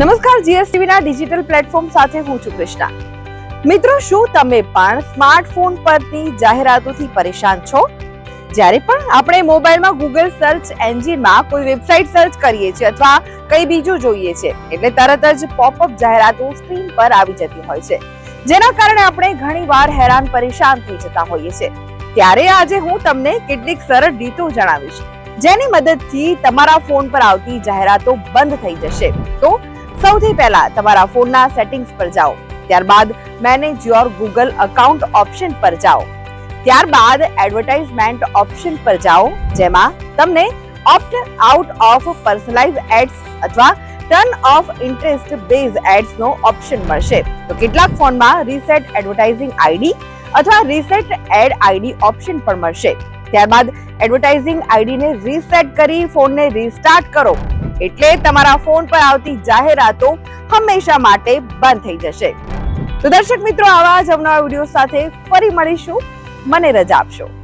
નમસ્કાર જીએસટીવી ના digital platform સાથે હું છું કૃષ્ણા. મિત્રો, શું તમે પણ સ્માર્ટફોન પરની જાહેરાતોથી પરેશાન છો? જ્યારે પણ આપણે મોબાઈલમાં ગૂગલ સર્ચ એન્જિનમાં કોઈ વેબસાઇટ સર્ચ કરીએ છીએ અથવા કંઈ બીજું જોઈએ છે, એટલે તરત જ પોપઅપ જાહેરાતો સ્ક્રીન પર આવી જતી હોય છે. જેના કારણે આપણે ઘણીવાર હેરાન પરેશાન થઈ જતા હોઈએ છીએ. ત્યારે આજે હું તમને કેટલીક સરળ રીતો જણાવીશ, જેની મદદથી તમારા ફોન પર આવતી જાહેરાતો બંધ થઈ જશે. તો સૌથી પહેલા તમારા ફોનના સેટિંગ્સ પર જાઓ. ત્યારબાદ manage your Google account option પર જાઓ. ત્યારબાદ એડવર્ટાઇઝમેન્ટ ઓપ્શન પર જાઓ, જેમાં તમને opt out of personalise ads અથવા turn off interest base ads નો ઓપ્શન મળશે. તો કેટલાક ફોનમાં રીસેટ એડવર્ટાઇઝિંગ આઈડી અથવા રીસેટ એડ આઈડી ઓપ્શન પણ મળશે. ત્યારબાદ એડવર્ટાઇઝિંગ આઈડીને રીસેટ કરી ફોનને રીસ્ટાર્ટ કરો. એટલે તમારા ફોન પર આવતી જાહેરાતો હંમેશા માટે બંધ થઈ જશે. તો દર્શક મિત્રો, આવા જ અવનવા વીડિયો સાથે ફરી મળીશું. મને રજા આપશો.